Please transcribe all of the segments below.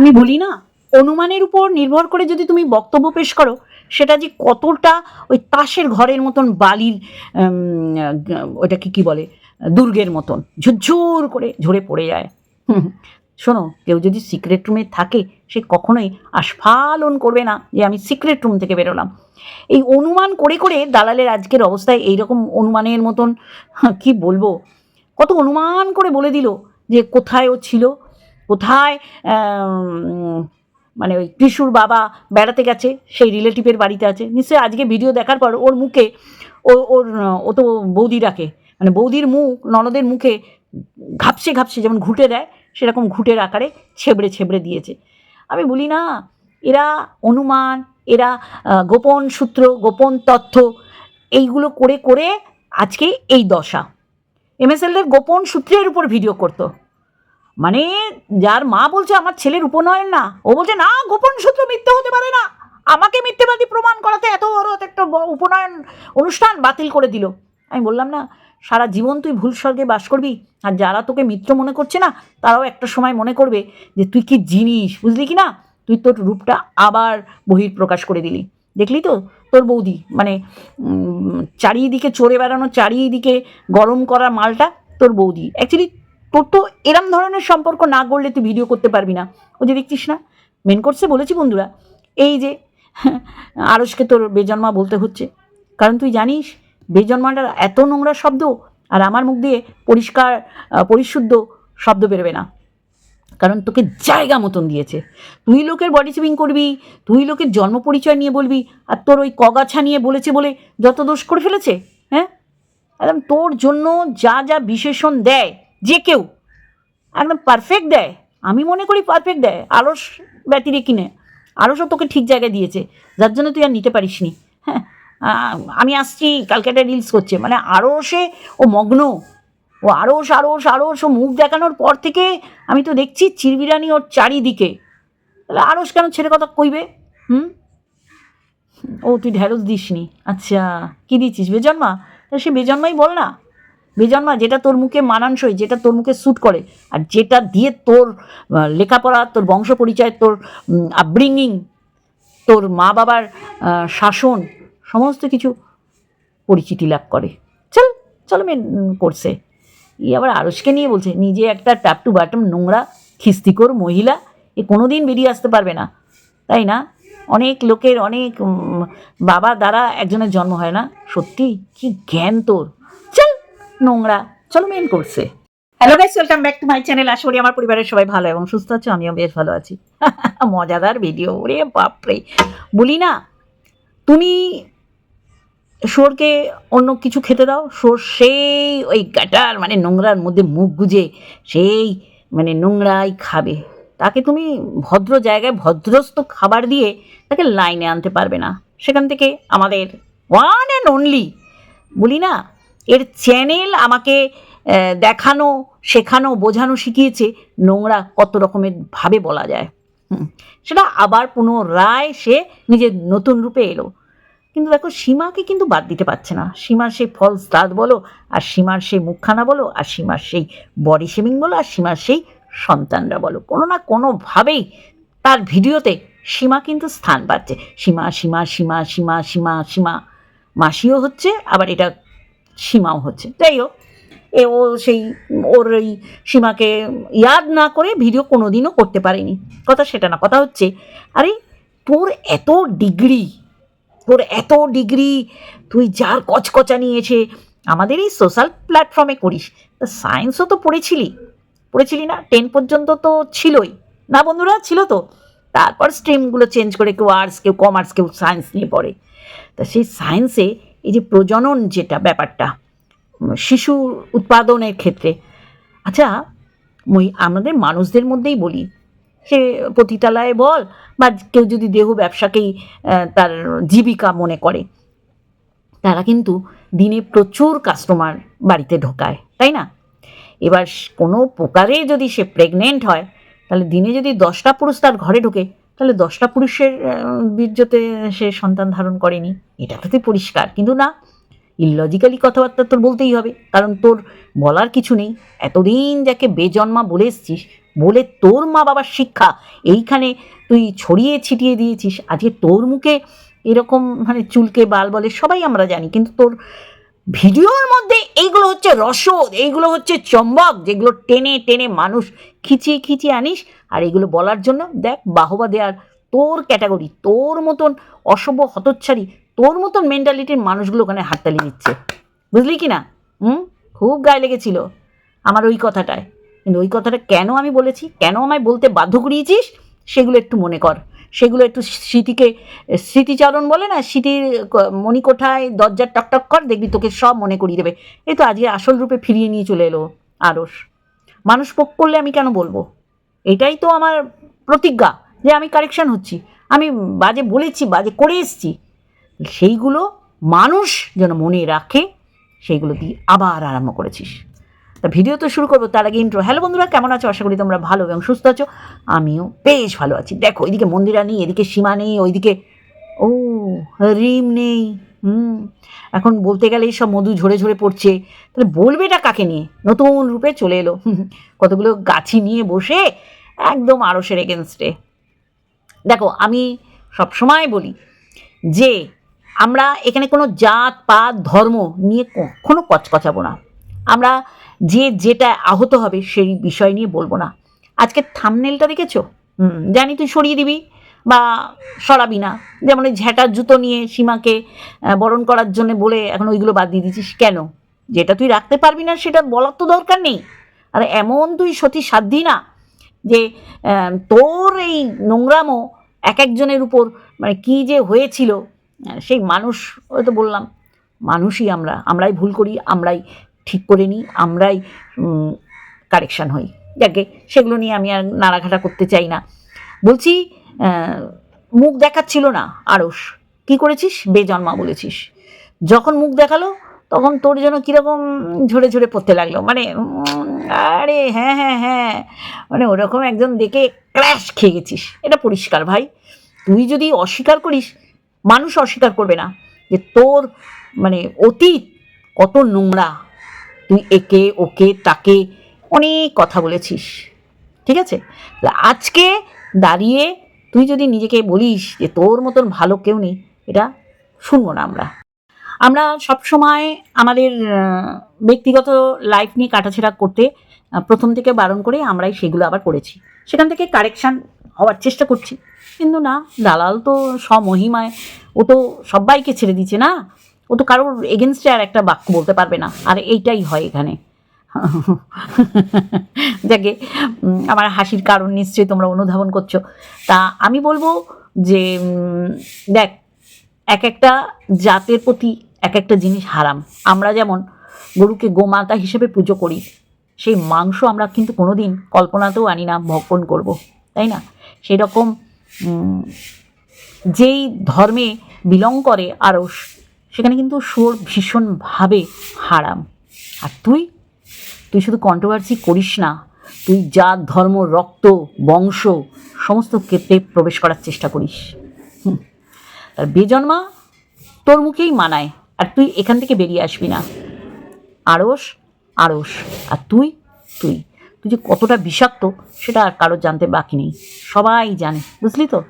আমি বলি না অনুমানের উপর নির্ভর করে যদি তুমি বক্তব্য পেশ করো সেটা যে কতটা ওই তাসের ঘরের মতন বালির উম, ওটাকে কি বলে দুর্গের মতন ঝুরঝুর করে ঝরে পড়ে যায়। শোনো কেউ যদি সিক্রেট রুমে থাকে সে কখনোই আস্ফালন করবে না যে আমি সিক্রেট রুম থেকে বেরোলাম। এই অনুমান করে করে দালালের আজকের অবস্থায় এইরকম অনুমানের মতন কি বলব? কত অনুমান করে বলে দিল যে কোথায় ও ছিল কোথায় মানে ওই কৃষুর বাবা বেড়াতে গেছে, সেই রিলেটিভের বাড়িতে আছে। নিশ্চয়ই আজকে ভিডিও দেখার পর ওর মুখে, ও, ওর, ও তো বৌদি ডাকে। মানে বৌদির মুখ, ননদের মুখে ঘাপসে ঘাপসে যেমন ঘুটে দেয়, সেরকম ঘুটের আকারে ছেবড়ে ছেবড়ে দিয়েছে। আমি বলি, না, এরা অনুমান, এরা গোপন সূত্র, গোপন তথ্য, এইগুলো করে করে আজকে এই দশা। এমএসএলদের গোপন সূত্রের উপর ভিডিও করতো। মানে যার মা বলছে আমার ছেলের উপনয়ন না, ও বলছে, না, গোপন সূত্র মিথ্যে হতে পারে না। আমাকে মিথ্যেবাদী প্রমাণ করাতে এত বড় একটা উপনয়ন অনুষ্ঠান বাতিল করে দিল। আমি বললাম, না, সারা জীবন তুই ভুল স্বর্গে বাস করবি, আর যারা তোকে মিত্র মনে করছে না, তারাও একটা সময় মনে করবে যে তুই কি জিনিস, বুঝলি কি না? তুই তোর রূপটা আবার বহির প্রকাশ করে দিলি। দেখলি তো? তোর বৌদি মানে চারিদিকে চড়ে বেড়ানো, চারিদিকে গরম করা মালটা তোর বৌদি। অ্যাকচুয়ালি তোর তো এরম ধরনের সম্পর্ক না গড়লে তুই ভিডিও করতে পারবি না। ও যে দেখছিস না? মেন কোর্সে বলেছি বন্ধুরা, এই যে আরসকে তোর বেজন্মা বলতে হচ্ছে। কারণ তুই জানিস, বেজন্মাটার এত নোংরা শব্দ আর আমার মুখ দিয়ে পরিষ্কার পরিশুদ্ধ শব্দ বেরোবে না। কারণ তোকে জায়গা মতন দিয়েছে। তুই লোকের বডি শেভিং করবি, তুই লোকের জন্ম পরিচয় নিয়ে বলবি, আর তোর ওই কগাছা নিয়ে বলেছে বলে যত দোষ করে ফেলেছে হ্যাঁ? একদম তোর জন্য যা যা বিশেষণ দেয় যে কেউ। একদম পারফেক্ট দেয়। আমি মনে করি পারফেক্ট দেয়। আলস ব্যতিরে কিনে। আলসও তোকে ঠিক জায়গায় দিয়েছে। যার জন্য তুই আর নিতে পারিসনি। হ্যাঁ আহ, আমি আসছি কালকে একটা রিলস করছে। মানে আরও সে ও মগ্ন। ও আরস আরস আরস ও মুখ দেখানোর পর থেকে আমি তো দেখছি চিরবিরানি ওর চারিদিকে। তাহলে আরস কেন ছেড়ে কথা কইবে? হুম? ও তুই ঢ্যাঁড়স দিসনি। আচ্ছা কী দিচ্ছিস? বেজন্মা সে বেজন্মাই বল না। বেজন্মা যেটা তোর মুখে মানানসই, যেটা তোর মুখে স্যুট করে, আর যেটা দিয়ে তোর লেখাপড়া, তোর বংশ পরিচয়, তোর আপব্রিঙ্গিং তোর মা বাবার শাসন, সমস্ত কিছু পরিচিতি লাভ করে। চল, চলো মেন করছে ই আবার আরসকে নিয়ে বলছে, নিজে একটা ট্যাপ টু বাটম নোংরা খিস্তিকর মহিলা, এ কোনো দিন বেরিয়ে আসতে পারবে না। তাই না? অনেক লোকের অনেক বাবা দ্বারা একজনের জন্ম হয় না। সত্যি? কি জ্ঞান তোর? নোংরা। চলো মেন করছে hello guys welcome back to my channel আশা করি আমার পরিবারের সবাই ভালো এবং সুস্থ আছো, আমিও বেশ ভালো আছি। মজাদার ভিডিও ওরে বাপরে। বলি না, তুমি শোরকে অন্য কিছু খেতে দাও? শোর সেই ওই গাটার মানে নোংরার মধ্যে মুখ গুজে সেই মানে নোংরাই খাবে। তাকে তুমি ভদ্র জায়গায় ভদ্রস্থ খাবার দিয়ে তাকে লাইনে আনতে পারবে না। সেখান থেকে আমাদের ওয়ান অ্যান্ড অনলি বলি না এর চ্যানেল আমাকে দেখানো, শেখানো, বোঝানো শিখিয়েছে নোংরা কত রকমের ভাবে বলা যায়। সেটা আবার পুনরায় সে নিজের নতুন রূপে এলো। কিন্তু দেখো, সীমাকে কিন্তু বাদ দিতে পারছে না। সীমার সেই ফলস দাঁত বলো, আর সীমার সেই মুখখানা বলো, আর সীমার সেই বডি শেমিং বলো, আর সীমার সেই সন্তানরা বলো। কোনো না কোনোভাবেই তার ভিডিওতে সীমা কিন্তু স্থান পাচ্ছে। সীমা সীমা সীমা সীমা সীমা সীমা। মাসিও হচ্ছে, আবার এটা সীমাও হচ্ছে। যাই হোক এ ও সেই, ওর ওই সীমাকে ইয়াদ না করে ভিডিও কোনোদিনও করতে পারেনি। কথা সেটা না, কথা হচ্ছে, আরে তোর এত ডিগ্রি, তোর এত ডিগ্রি, তুই যার কচকচা নিয়েছে, আমাদের এই সোশ্যাল প্ল্যাটফর্মে করিস। তা সায়েন্সও তো পড়েছিলি। পড়েছিলি না? টেন পর্যন্ত তো ছিলই। না বন্ধুরা, ছিল তো। তারপর স্ট্রিমগুলো চেঞ্জ করে কেউ আর্টস কেউ কমার্স কেউ সায়েন্স নিয়ে পড়ে। তা সেই সায়েন্সে এই যে প্রজনন যেটা ব্যাপারটা শিশু উৎপাদনের ক্ষেত্রে। আচ্ছা আমাদের মানুষদের মধ্যেই বলি, সে পতিতালয়ে বল বা কেউ যদি দেহ ব্যবসাকেই তার জীবিকা মনে করে, তারা কিন্তু দিনে প্রচুর কাস্টমার বাড়িতে ঢোকায়, তাই না? এবার কোনো প্রকারে যদি সে প্রেগনেন্ট হয়, তাহলে দিনে যদি দশটা পুরুষ তার ঘরে ঢোকে তাহলে দশটা পুরুষের বীর্যতে সে সন্তান ধারণ করেনি, এটা তো পরিষ্কার। কিন্তু না ইললজিক্যালি কথাবার্তা তোর বলতেই হবে, কারণ তোর বলার কিছু নেই। এতদিন যাকে বেজন্মা বলে এসছিস, বলে তোর মা বাবার শিক্ষা, এইখানে তুই ছড়িয়ে ছিটিয়ে দিয়েছিস। আজকে তোর মুখে এরকম মানে চুলকে, বাল বলে সবাই আমরা জানি, কিন্তু তোর ভিডিওর মধ্যে এইগুলো হচ্ছে রসদ, এইগুলো হচ্ছে চম্বক, যেগুলো টেনে টেনে মানুষ খিচিয়ে খিচিয়ে আনিস, আর এগুলো বলার জন্য দেখ বাহবা দেওয়ার তোর ক্যাটাগরি, তোর মতন অসভ্য হতচ্ছাড়ি, তোর মতন মেন্টালিটির মানুষগুলো ওখানে হাততালি দিচ্ছে। বুঝলি কি না? হুম? খুব গায়ে লেগেছিল আমার ওই কথাটায়। কিন্তু ওই কথাটা কেন আমি বলেছি, কেন আমায় বলতে বাধ্য করিয়েছিস, সেগুলো একটু মনে কর। সেগুলো একটু স্মৃতিকে, স্মৃতিচারণ বলে না, স্মৃতির মণিকোঠায় দরজার টকটক কর, দেখবি তোকে সব মনে করিয়ে দেবে। এই তো আজকে আসল রূপে ফিরিয়ে নিয়ে চলে এলো আরস মানুষ পোক করলে আমি কেন বলব? এটাই তো আমার প্রতিজ্ঞা যে আমি কারেকশান হচ্ছি। আমি বাজে বলেছি, বাজে করে এসছি। সেইগুলো মানুষ যেন মনে রাখে, সেইগুলো দিয়ে আবার আরম্ভ করেছিস। তা ভিডিও তো শুরু করব, তার আগে ইন্ট্রো হ্যালো বন্ধুরা, কেমন আছো? আশা করি তোমরা ভালো এবং সুস্থ আছো। আমিও বেশ ভালো আছি। দেখো, এদিকে মন্দিরা নেই, এদিকে সীমা নেই, ওইদিকে ও রিম নেই, হুম। এখন বলতে গেলে সব মধু ঝরে ঝরে পড়ছে। তাহলে বলবে এটা কাকে নিয়ে? নতুন রূপে চলে এলো। কতগুলো গাছি নিয়ে বসে একদম আড়সের এগেনস্টে দেখো, আমি সবসময় বলি যে, আমরা এখানে কোনো জাত, পাত, ধর্ম নিয়ে কখনো কচকচাবো না। আমরা যে যেটা আহত হবে সেই বিষয় নিয়ে বলব না। আজকে থামনেলটা দেখেছ? হুম, জানি তুই সরিয়ে দিবি বা সরাবি না। যেমন ওই ঝ্যাটার জুতো নিয়ে সীমাকে বরণ করার জন্য বলে এখন ওইগুলো বাদ দিয়ে দিচ্ছিস কেন? যেটা তুই রাখতে পারবি না সেটা বলার তো দরকার নেই। আর এমন তুই সতী সাধ্যি না যে তোর এই নোংরামো এক একজনের উপর মানে কী যে হয়েছিল সেই মানুষ, ওই তো বললাম, মানুষই আমরা, আমরাই ভুল করি, আমরাই ঠিক করে নিই, আমরাই কারেকশান হই। যাকে সেগুলো নিয়ে আমি আর নাড়াঘাটা করতে চাই না। বলছি মুখ দেখাচ্ছিল না আড়স কি করেছিস? বেজন্মা বলেছিস। যখন মুখ দেখাল, তখন তোর যেন কীরকম ঝরে ঝরে পড়তে লাগল। মানে আরে হ্যাঁ হ্যাঁ হ্যাঁ। মানে ওরকম একজন দেখে ক্র্যাশ খেয়ে গেছিস। এটা পরিষ্কার ভাই। তুই যদি অস্বীকার করিস, মানুষ অস্বীকার করবে না যে তোর মানে অতীত কত নোংরা তুই একে, ওকে, তাকে অনেক কথা বলেছিস। ঠিক আছে? আজকে দাঁড়িয়ে তুই যদি নিজেকে বলিস যে তোর মতন ভালো কেউ নেই, এটা শুনব না আমরা। আমরা সব সময় আমাদের ব্যক্তিগত লাইফ নিয়ে কাটাছেড়া করতে প্রথম থেকে বারণ করে আমরাই সেগুলো আবার করেছি। সেখান থেকে কারেকশান হওয়ার চেষ্টা করছি। কিন্তু না, দালাল তো স্বমহিমায়, ও তো সবাইকে ছেড়ে দিচ্ছে না? ও তো কারোর এগেনস্টে আর একটা বাক্য বলতে পারবে না। আর এইটাই হয় এখানে। যাকে আমার হাসির কারণ নিশ্চয়ই তোমরা অনুধাবন করছ। তা আমি বলব যে দেখ, এক একটা জাতের প্রতি এক একটা জিনিস হারাম। আমরা যেমন গরুকে গোমাতা হিসেবে পুজো করি, সেই মাংস আমরা কিন্তু কোনো দিন কল্পনাতেও আনি না, ভক্ষণ করব, তাই না? সেরকম যেই ধর্মে বিলং করে আরস সেখানে কিন্তু সুর ভীষণভাবে হারাম। আর তুই? তুই শুধু কন্ট্রোভার্সি করিস না। তুই জাত, ধর্ম, রক্ত, বংশ, সমস্ত ক্ষেত্রে প্রবেশ করার চেষ্টা করিস। আর বেজন্মা তোর মুখেই মানায়। আর তুই এখান থেকে বেরিয়ে আসবি না। আড়স আড়স আর তুই? তুই। তুই যে কতটা বিষাক্ত, সেটা আর কারোর জানতে বাকি নেই। সবাই জানে। বুঝলি তো?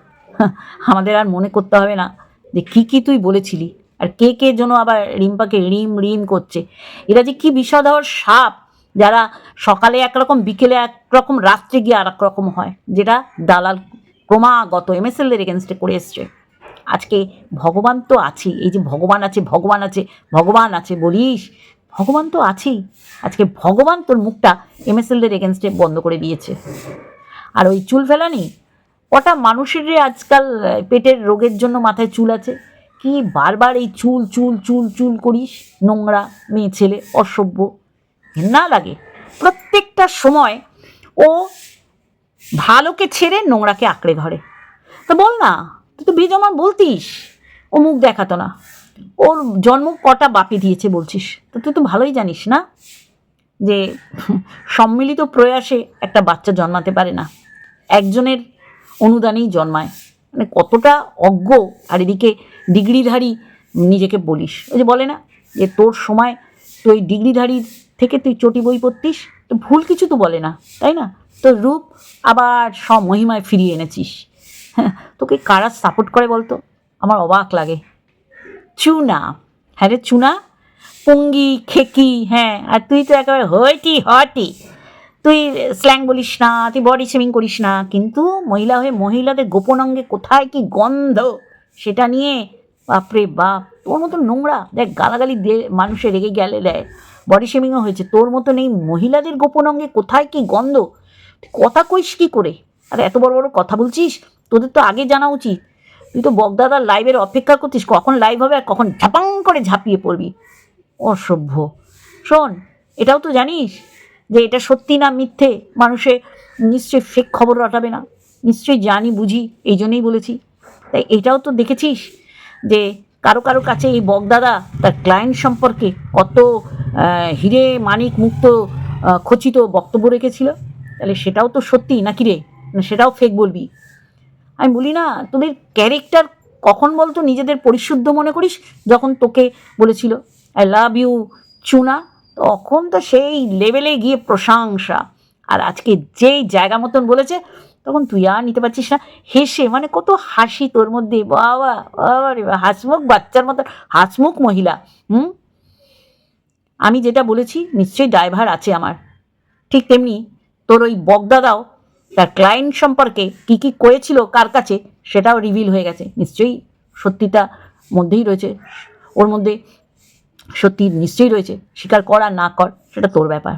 আমাদের আর মনে করতে হবে না যে কী কী তুই বলেছিলি। আর কে কে যেন আবার রিম্পাকে রিম রিম করছে। এরা যে কী বিষাদর সাপ, যারা সকালে একরকম, বিকেলে একরকম, রাত্রে গিয়ে আর রকম হয়, যেটা দালাল ক্রমাগত এমএসএলদের এগেনস্টে করে এসছে। আজকে ভগবান তো আছেই, এই যে ভগবান আছে ভগবান আছে ভগবান আছে বলিস, ভগবান তো আছেই। আজকে ভগবান তোর মুখটা এমএসএলদের এগেনস্টে বন্ধ করে দিয়েছে। আর ওই চুল ফেলানি, কটা মানুষেরই আজকাল পেটের রোগের জন্য মাথায় চুল আছে। কি বারবার এই চুল চুল চুল চুল করিস? নোংরা মেয়ে ছেলে, অসভ্য। না লাগে। প্রত্যেকটা সময় ও ভালোকে ছেড়ে নোংরাকে আঁকড়ে ধরে। তো বল না, তুই তো বেজমা বলতিস। ও মুখ দেখাতো না। ওর জন্ম কটা বাপি দিয়েছে বলছিস? তো তুই তো ভালোই জানিস না যে সম্মিলিত প্রয়াসে একটা বাচ্চা জন্মাতে পারে না। একজনের অনুদানেই জন্মায়। মানে কতটা অজ্ঞ আর এদিকে ডিগ্রিধারী নিজেকে বলিস। ওই যে বলে না যে তোর সময় তুই ডিগ্রিধারীর থেকে তুই চটি বই পড়তিস, তো ভুল কিছু তো বলে না, তাই না? তোর রূপ আবার সব মহিমায় ফিরিয়ে এনেছিস। হ্যাঁ তোকে কারা সাপোর্ট করে বলতো? আমার অবাক লাগে। চুনা হ্যাঁ রে চুনা, পঙ্গি, খেকি হ্যাঁ আর তুই তো একেবারে হইটি হটি তুই স্ল্যাং বলিস না, তুই বডি শেমিং করিস না, কিন্তু মহিলা হয়ে মহিলাদের গোপন অঙ্গে কোথায় কি গন্ধ? সেটা নিয়ে বাপরে বাপ, তোর মতো নোংরা। দেখ, গালাগালি দে মানুষে রেগে গেলে দেয় বডি শেমিংও হয়েছে। তোর মতো নেই মহিলাদের গোপন অঙ্গে কোথায় কি গন্ধ? কথা কইস কি করে? আর এত বড় বড় কথা বলছিস? তোদের তো আগে জানা উচিত। তুই তো বগদাদার লাইভের অপেক্ষা করছিস, কখন লাইভ হবে আর কখন ঝাপাং করে ঝাঁপিয়ে পড়বি। অসভ্য। শোন, এটাও তো জানিস যে এটা সত্যি না মিথ্যে, মানুষে নিশ্চয়ই ফেক খবর রটাবে না। নিশ্চয়ই জানি, বুঝি, এই জন্যেই বলেছি। তাই এটাও তো দেখেছিস যে কারও কারও কাছে এই বগদাদা তার ক্লায়েন্ট সম্পর্কে কত হিরে মানিক মুক্ত খচিত বক্তব্য রেখেছিল? তাহলে সেটাও তো সত্যি নাকি রে? না, সেটাও ফেক বলবি। আমি বলি না, তোদের ক্যারেক্টার কখন বলতো নিজেদের পরিশুদ্ধ মনে করিস? যখন তোকে বলেছিল আই লাভ ইউ চুনা। তখন তো সেই লেভেলে গিয়ে প্রশংসা। আর আজকে যেই জায়গা মতন বলেছে, তখন তুই আর নিতে পারছিস না। হেসে মানে কত হাসি তোর মধ্যে। বাবা বাবা রে হাসমুখ বাচ্চার মতন হাসমুখ মহিলা, হুম? আমি যেটা বলেছি, নিশ্চয়ই ড্রাইভার আছে আমার। ঠিক তেমনি তোর ওই বগদাদাও, তার ক্লায়েন্ট সম্পর্কে কী কী করেছিল, কার কাছে, সেটাও রিভিল হয়ে গেছে। নিশ্চয়ই সত্যিটা মধ্যেই রয়েছে। ওর মধ্যে সত্যি নিশ্চয়ই রয়েছে। স্বীকার কর আর না কর, সেটা তোর ব্যাপার।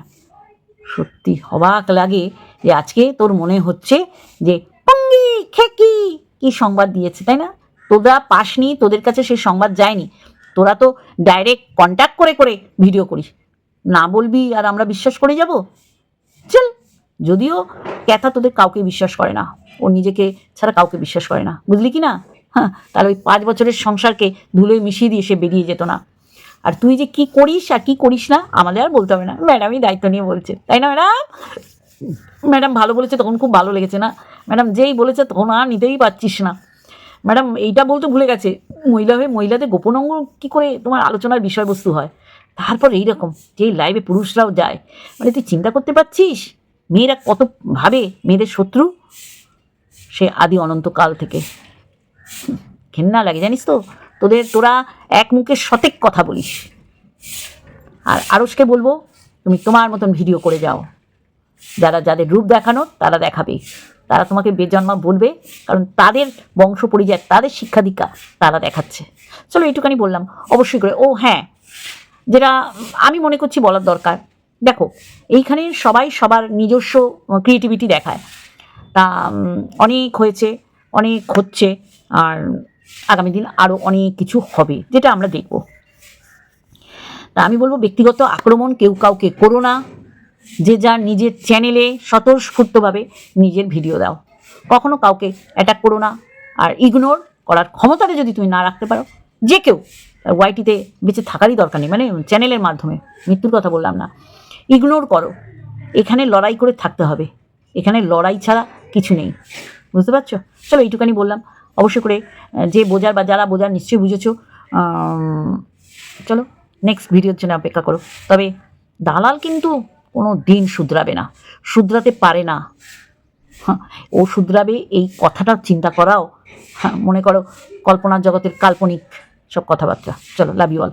সত্যি হবাক লাগে যে আজকে তোর মনে হচ্ছে যে, পঙ্গি খেকি! কি সংবাদ দিয়েছে, তাই না? তোরা পাসনি, তোদের কাছে সেই সংবাদ যায়নি। তোরা তো ডাইরেক্ট কন্ট্যাক্ট করে করে ভিডিও করিস। না বলবি আর আমরা বিশ্বাস করে যাব? চল, যদিও ক্যাথা তোদের কাউকে বিশ্বাস করে না। ও নিজেকে ছাড়া কাউকে বিশ্বাস করে না। বুঝলি কি না? হ্যাঁ তার ওই পাঁচ বছরের সংসারকে ধুলোয় মিশিয়ে দিয়ে সে বেরিয়ে যেত না। আর তুই যে কি করিস আর কি করিস না, আমাদের আর বলতে হবে না। ম্যাডামই দায়িত্ব নিয়ে বলছে। তাই না, ম্যাডাম? ম্যাডাম ভালো বলেছে, তখন খুব ভালো লেগেছে না? ম্যাডাম যেই বলেছে, তখন আর নিতেই পারছিস না। ম্যাডাম, এইটা বলতে ভুলে গেছে। মহিলা হয়ে মহিলাদের গোপন অঙ্গ কী করে তোমার আলোচনার বিষয়বস্তু হয়? তারপর এইরকম যে লাইভে পুরুষরাও যায়। মানে তুই চিন্তা করতে পারছিস? মেয়েরা কত ভাবে মেয়েদের শত্রু? সে আদি অনন্তকাল থেকে। ঘেন্না লাগে, জানিস তো? তোদের, তোরা এক মুখে সতেক কথা বলিস। আর আরসকে বলব, তুমি তোমার মতন ভিডিও করে যাও। যারা যাদের রূপ দেখানো, তারা দেখাবে। তারা তোমাকে বেজন্মা বলবে, কারণ তাদের বংশ পরিচয় তাদের শিক্ষা দীক্ষা তারা দেখাচ্ছে। চলো এইটুখানি বললাম, অবশ্যই করে। ও হ্যাঁ যেটা আমি মনে করছি বলার দরকার। দেখো, এইখানে সবাই সবার নিজস্ব ক্রিয়েটিভিটি দেখায়। তা অনেক হয়েছে, অনেক হচ্ছে, আর আগামী দিন আরও অনেক কিছু হবে, যেটা আমরা দেখব। তা আমি বলব, ব্যক্তিগত আক্রমণ, কেউ কাউকে করো না। যে যার নিজের চ্যানেলে স্বতঃস্ফূর্তভাবে নিজের ভিডিও দাও। কখনো কাউকে অ্যাটাক করো না আর ইগনোর করার ক্ষমতাটা যদি তুমি না রাখতে পারো, যে কেউ ওয়াইটিতে বেঁচে থাকারই দরকার নেই মানে চ্যানেলের মাধ্যমে, মৃত্যুর কথা বললাম না। ইগনোর করো। এখানে লড়াই করে থাকতে হবে। এখানে লড়াই ছাড়া কিছু নেই। বুঝতে পারছ? চলো এইটুখানি বললাম। অবশ্যই করে যে বোঝার বা যারা বোঝার নিশ্চয়ই বুঝেছ। চলো নেক্সট ভিডিওর জন্য অপেক্ষা করো। তবে দালাল কিন্তু কোনো দিন শুধরাবে না শুধরাতে পারে না। হ্যাঁ, ও শুধরাবে এই কথাটা চিন্তা করাও। হ্যাঁ, মনে করো কল্পনার জগতের কাল্পনিক সব কথাবার্তা। চলো লাভ ইউ অল